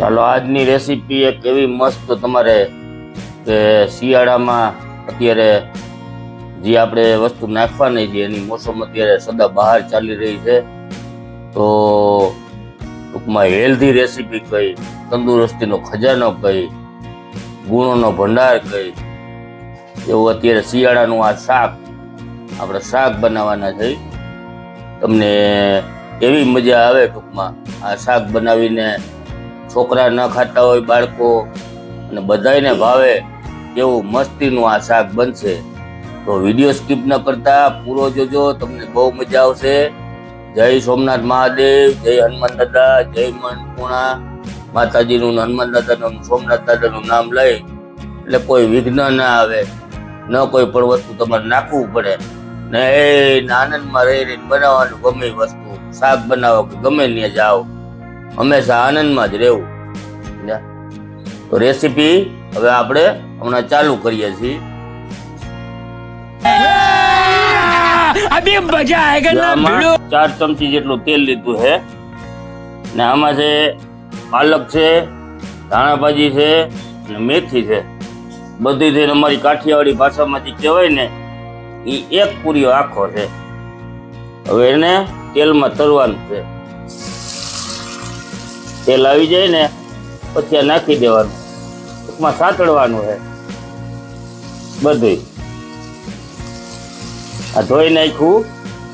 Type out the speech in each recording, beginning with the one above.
ચાલો, આજની રેસીપી એક એવી મસ્ત તમારે કે શિયાળામાં અત્યારે જે આપણે વસ્તુ નાખવાની છે, એની મોસમ અત્યારે સદા બહાર ચાલી રહી છે. તો ટૂંકમાં હેલ્ધી રેસીપી કઈ, તંદુરસ્તીનો ખજાનો કઈ, ગુણોનો ભંડાર કઈ, એવું અત્યારે શિયાળાનું આ શાક, આપણે શાક બનાવવાના છે. તમને એવી મજા આવે ટૂંકમાં આ શાક બનાવીને છોકરા ન ખાતા હોય બાળકો. અને બધાયને ભાવે એવું મસ્તીનું આ શાક બનશે. તો વીડિયો સ્કીપ ન કરતા, પૂરો જોજો, તમને બહુ મજા આવશે. જય સોમનાથ મહાદેવ, જય હનુમાન દાદા, જય મનપૂર્ણા માતાજીનું હનુમાન દાદાનું સોમનાથ દાદાનું નામ લઈ, એટલે કોઈ વિઘ્ન ના આવે. ન કોઈ પણ વસ્તુ તમારે નાખવું પડે. ને એ આનંદમાં રહી રહીને બનાવવાનું ગમે વસ્તુ. શાક બનાવો કે ગમે ત્યાં જાઓ. હંમેશા આનંદમાં જ રહેવું. તો રેસીપી હવે આપણે હમણાં ચાલુ કરીએ છીએ. ચાર ચમચી જેટલું તેલ લીધું છે. ને આમાં છે પાલક છે ધાણાભાજી છે અને મેથી છે. બધી થઈને અમારી કાઠિયાવાડી ભાષામાંથી કહેવાય ને એ એક પૂરીઓ આખો છે. હવે એને તેલમાં તરવાનું છે. તે લાવી જાય ને પછી આ નાખી દેવાનું. ટૂંકમાં સાતડવાનું છે. બધું આ ધોઈ નાખ્યું.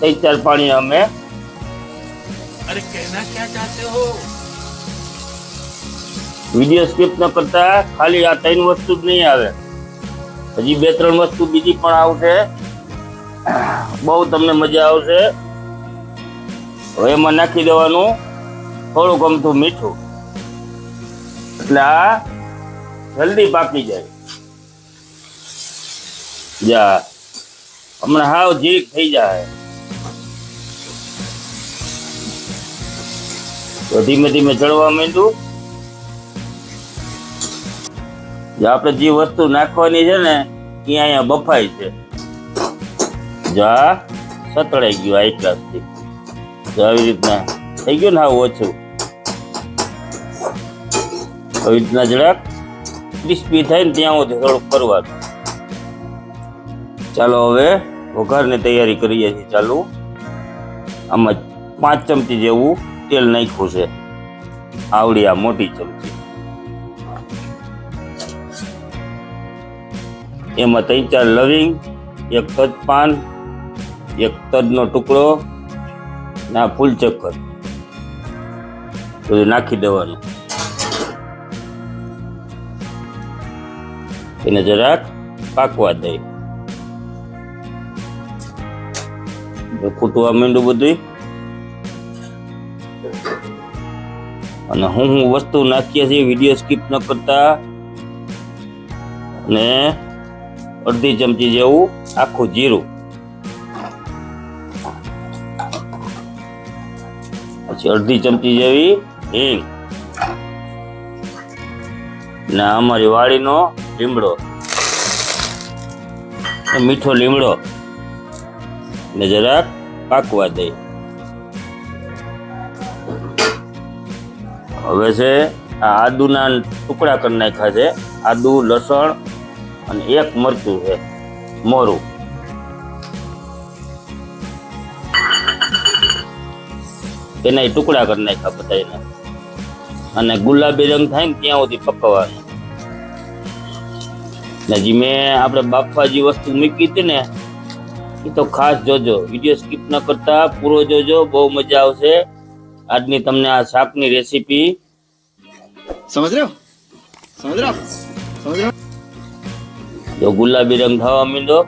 ત્રણ ચાર પાણી અમે. અરે કહેના ક્યાં ચાહતે હો? વીડિયો સ્કીપ ન કરતા ખાલી આ ત્રણ વસ્તુ જ નહીં આવે. હજી બે ત્રણ વસ્તુ બીજી પણ આવશે. બહુ તમને મજા આવશે. હવે એમાં નાખી દેવાનું. થોડુંક અમથું મીઠું. એટલે આ જલ્દી પાકી જાય. જા. હમણાં હાવ જીરીક થઈ જાય. તો ધીમે ધીમે ચડવા માંડ્યું. જો, આપણે જે વસ્તુ નાખવાની છે ને, એ અહીંયા બફાય છે. જા, સતળાઈ ગયું આ એકલાસથી જો, આવી રીતના. થઈ ગયું ને હાવ ઓછું? રીતના જરાક ક્રિસ્પી થાય ને ત્યાં સુધી થોડુંક કરવાનું ચાલો હવે વઘારની તૈયારી કરીએ છીએ ચાલુ. આમાં પાંચ ચમચી જેવું તેલ નાખ્યું છે. આવડી આ મોટી ચમચી. એમાં ત્રણ ચાર લવિંગ, એક તજ પાન એક તજનો ટુકડો ના ફૂલ ચક્કર બધું નાખી દેવાનું. એને જરાક પાકવા દઈ ખૂટવા માંડ્યું બધું અને હું હું વસ્તુ નાખીએ છીએ, વીડિયો સ્કીપ ન કરતા. અને અડધી ચમચી જેવું આખું જીરું. પછી અડધી ચમચી જેવી હિંગ. ને અમારી વાડીનો લીમડો. મીઠો લીમડો. ને જરાક પાકવા દઈ હવે છે, આ આદુના ટુકડા કરી નાખ્યા છે. આદુ, લસણ અને એક મરચું છે, મોરું. એના ટુકડા કરી નાખ્યા બધા અને ગુલાબી રંગ થાય ને ત્યાં સુધી પકવવાનું હજી મેં આપણે બાફવા જે વસ્તુ મૂકી હતી ને એ તો ખાસ જોજો વીડિયો સ્કીપ ન કરતા પૂરો જોજો બહુ મજા આવશે. આજની તમને આ શાકની રેસીપી. સમજ રહ્યો? સમજ રહ્યો? સમજ રહ્યો? જો ગુલાબી રંગ થવા મીંડો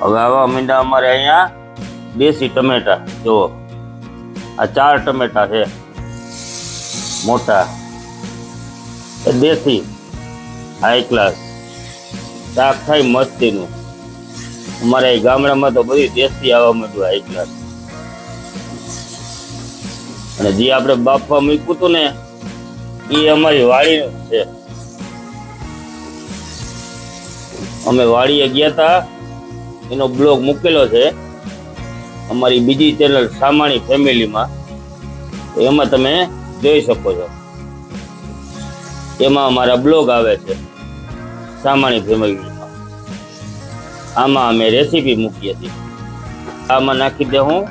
હવે આવા મીંડા અમારે અહીંયા દેશી ટમેટા. જો આ ચાર ટમેટા છે. મોટા. દેશી હાઈ ક્લાસ શાક થાય મસ્તીનું. અમારે ગામડામાં તો બધી દેશી આવવા માંડ્યું હાઈ ક્લાસ અને જે આપણે બાફવા મૂક્યું હતું ને, એ અમારી વાડી છે. અમે વાડીએ ગયા હતા એનો બ્લોગ મૂકેલો છે. અમારી બીજી ચેનલ સામાણી ફેમિલીમાં એમાં તમે જોઈ શકો છો. એમાં અમારા બ્લોગ આવે છે. સામાન્ય ફેમિલીમાં આમાં અમે રેસીપી મૂકી હતી આમાં નાખી દે હું.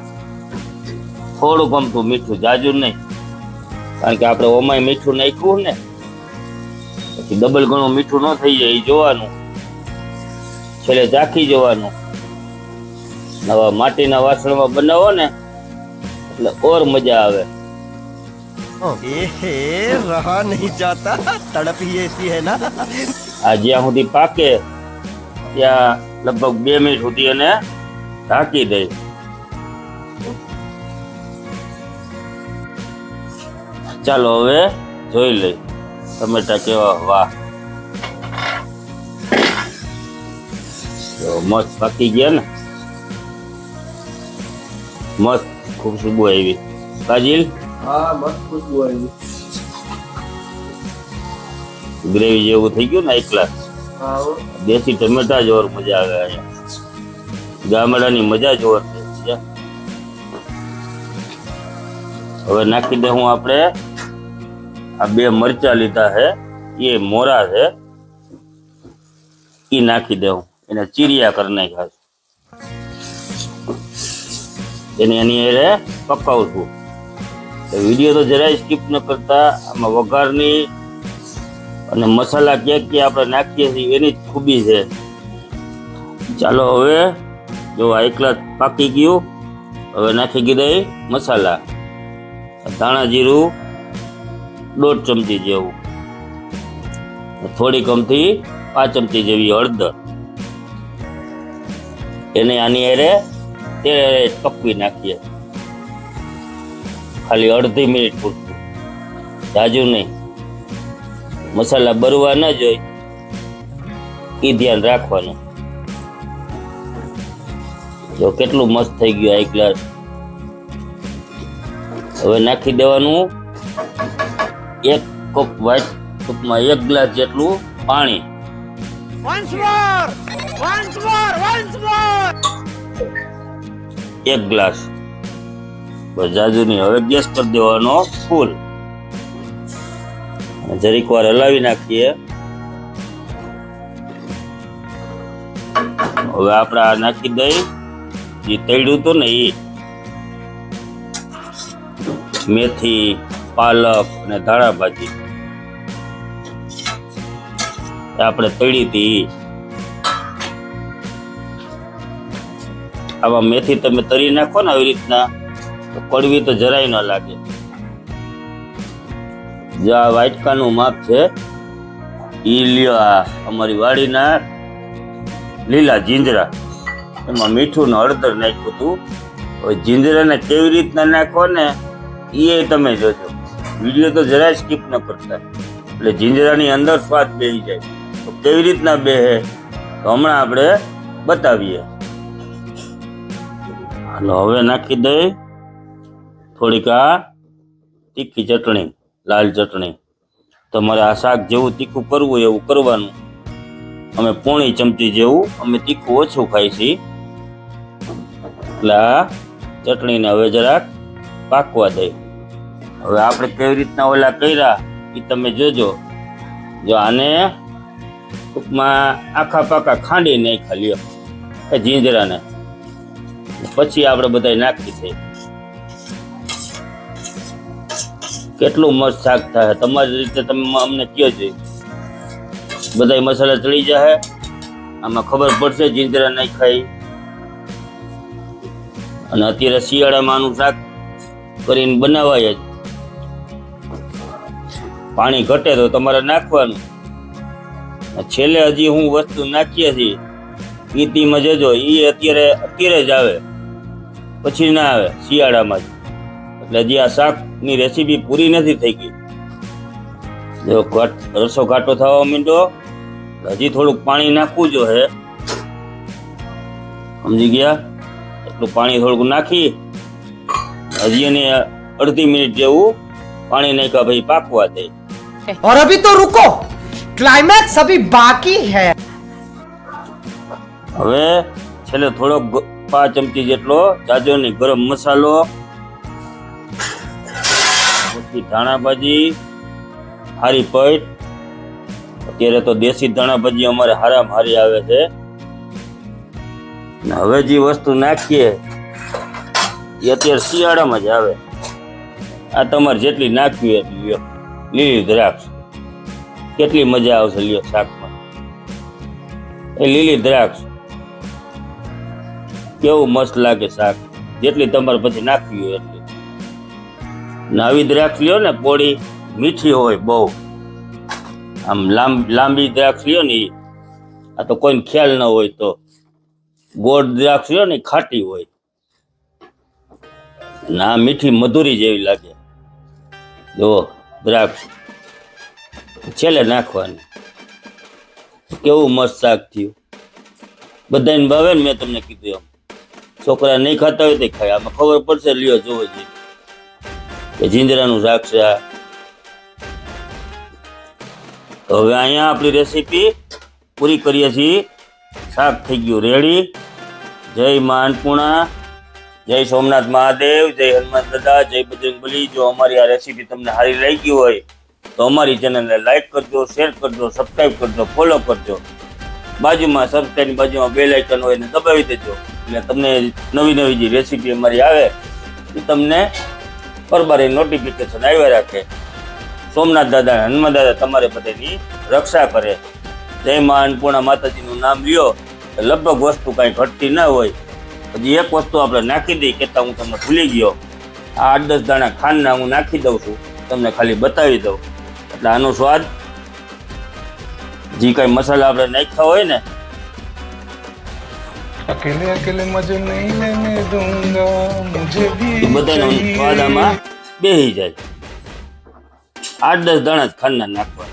થોડું ગમતું મીઠું, જાજુ નહીં. કારણ કે આપણે ઓમાય મીઠું નાખ્યું ને, પછી ડબલ ઘણું મીઠું ન થઈ જાય, એ જોવાનું. છેલ્લે ચાખી જોવાનું. નવા માટીના વાસણમાં બનાવો ને, એટલે ઓર મજા આવે. रहा नहीं जाता। तड़प ही ऐसी है ना। आज यह होती पाके, या लगभग बेमिस होती है ना ताकि दे। चलो वे जो ले। समय टके वाह। वाह तो मस्त पकी गया ना। मस्त खूबसूरत आई भी काजिल હા મસ્ત ખુશબુ આવી ગ્રેવી જેવું થઈ ગયું ને એકલા? હા હો. દેશી ટમેટા જ ઓર મજા આવે અહીંયા. ગામડાની મજા જ ઓર છે સમજ્યા? હવે નાખી દે હું આપણે આ બે મરચા લીધા છે એ મોરા છે. એ નાખી દે હું. એને ચીરિયા કરી નાખ્યા છે. એને એની હારે પકાવું છું. વીડિયો તો જરાય સ્કીપ ન કરતા. આમાં વઘારની અને મસાલા ક્યાં ક્યાં આપણે નાખીએ છીએ એની જ ખૂબી છે. ચાલો હવે, જો આ એકલા પાકી ગયું, હવે નાખી એ મસાલા. ધાણા જીરું, દોઢ ચમચી જેવું. થોડી કમથી પાંચ ચમચી જેવી હળદર. એને આની અરે તે પકવી નાખીએ. ખાલી અડધી મિનિટ પૂરતું. જાજુ નહીં. મસાલા બરવા ન જોઈ. એ ધ્યાન રાખવાનું. જો કેટલું મસ્ત થઈ ગયું આ ગ્લાસ. હવે નાખી દેવાનું એક કપ વાઇટ કપમાં એક ગ્લાસ જેટલું પાણી. એક ગ્લાસ. જાજુ નહીં હવે ગેસ કરી દેવાનો ફૂલ. જરીક વાર હલાવી નાખીએ. હવે આપણે આ નાખી દઈ. જે તળ્યું હતું ને એ મેથી, પાલક અને ધાણા ભાજી. આપણે તળી હતી. આમાં મેથી તમે તરી નાખો ને આવી રીતના. કડવી તો જરાય ન લાગે. જે આ વાટકાનું માપ છે એ લ્યો આ અમારી વાડીના લીલા જીંજરા એમાં મીઠું ને હળદર નાખ્યું હતું હવે જીંજરાને કેવી રીતના નાખો ને એ તમે જોજો. વીડિયો તો જરાય સ્કીપ ન કરતા. એટલે જીંજરાની અંદર સ્વાદ બેહી જાય. તો કેવી રીતના બેહે, તો હમણાં આપણે બતાવીએ. હાલો, હવે નાખી દઈ. થોડીક આ તીખી ચટણી, લાલ ચટણી. તમારે આ શાક જેવું તીખું કરવું હોય એવું કરવાનું. અમે પોણી ચમચી જેવું, અમે તીખું ઓછું ખાઈ છીએ. એટલે ચટણીને હવે જરાક પાકવા દઈ હવે આપણે કેવી રીતના ઓલા કર્યા, એ તમે જોજો. જો આને ટૂંકમાં આખા પાકા ખાંડી નાખ્યા લ્યો જીંજરાને. પછી આપણે બધા નાખી દઈએ. કેટલું મસ્ત શાક થાય. તમારી રીતે તમે અમને કહો જોઈએ બધા મસાલા ચડી જાય આમાં ખબર પડશે જીંજરા ખાઈ. અને અત્યારે શિયાળામાં આનું શાક કરીને બનાવાય જ. પાણી ઘટે તો તમારે નાખવાનું. છેલ્લે હજી હું વસ્તુ નાખીએ છીએ. ઈ તીમાં જજો. એ અત્યારે અત્યારે જ આવે. પછી ના આવે. શિયાળામાં જ. એટલે હજી આ શાકની રેસીપી પૂરી નથી થઈ ગઈ જો ઘાટ રસો ઘાટો થવા માંડ્યો હજી થોડુંક પાણી નાખવું જો હે સમજી ગયા એટલું પાણી થોડુંક નાખી હજી એને અડધી મિનિટ જેવું પાણી નાખ્યા પછી પાકવા દે और अभी तो रुको क्लाइमैक्स अभी बाकी है હવે છેલ્લે થોડોક ગ- પાંચ ચમચી જેટલો જાજો નહીં ગરમ મસાલો પછી ધાણા ભાજી હારી પૈટ અત્યારે તો દેશી ધાણા ભાજી અમારે હારામાં હારી આવે છે. હવે જે વસ્તુ નાખીએ, એ અત્યારે શિયાળામાં જ આવે. આ તમારે જેટલી નાખવી એટલી લ્યો. લીલી દ્રાક્ષ. કેટલી મજા આવશે લ્યો શાકમાં. એ લીલી દ્રાક્ષ. કેવું મસ્ત લાગે શાક. જેટલી તમારે પછી નાખવી હોય ને દ્રાક્ષ લ્યો ને, પોળી મીઠી હોય બહુ. આમ લાંબ દ્રાક્ષ લ્યો ને. આ તો કોઈને ખ્યાલ ન હોય તો. ગોળ દ્રાક્ષ લ્યો ને ખાટી હોય. ના મીઠી મધુરી જેવી લાગે. જો દ્રાક્ષ. છેલ્લે નાખવાની. કેવું મસ્ત શાક થયું. બધાને ભાવે ને મેં તમને કીધું એમ. છોકરા નહીં ખાતા હોય તે ખાય. આમાં ખબર પડશે, લ્યો, જોવો જી. કે જીંજરાનું શાક છે હવે અહીંયા આપણી રેસીપી પૂરી કરીએ છીએ. શાક થઈ ગયું રેડી જય મા જય સોમનાથ મહાદેવ, જય હનુમાન દાદા, જય બજરંગબલી જો અમારી આ રેસીપી તમને સારી લાગી હોય, તો અમારી ચેનલને લાઈક કરજો શેર કરજો સબસ્ક્રાઈબ કરજો ફોલો કરજો. બાજુમાં સબસ્ક્રાઈબની બાજુમાં બેલ આઇકન હોય એને દબાવી દેજો. એટલે તમને નવી નવી જે રેસીપી અમારી આવે, એ તમને બરબારી નોટિફિકેશન આવ્યા રાખે. સોમનાથ દાદા હનુમાન દાદા તમારે બધાની રક્ષા કરે. જય મા અન્નપૂર્ણા માતાજીનું નામ લ્યો. લગભગ વસ્તુ કાંઈ ઘટતી ના હોય. હજી એક વસ્તુ આપણે નાખી દઈએ કહેતા હું તમને ભૂલી ગયો. આ આઠ દસ દાણા ખાંડના હું નાખી દઉં છું. તમને ખાલી બતાવી દઉં. એટલે આનો સ્વાદ, જે કાંઈ મસાલા આપણે નાખ્યા હોય ને अकेले अकेले मजे नहीं लेने दूंगा मुझे भी એ બધાનો સ્વાદ આમાં બેસી જાય આઠ દસ દાણા જ ખાંડના નાખવા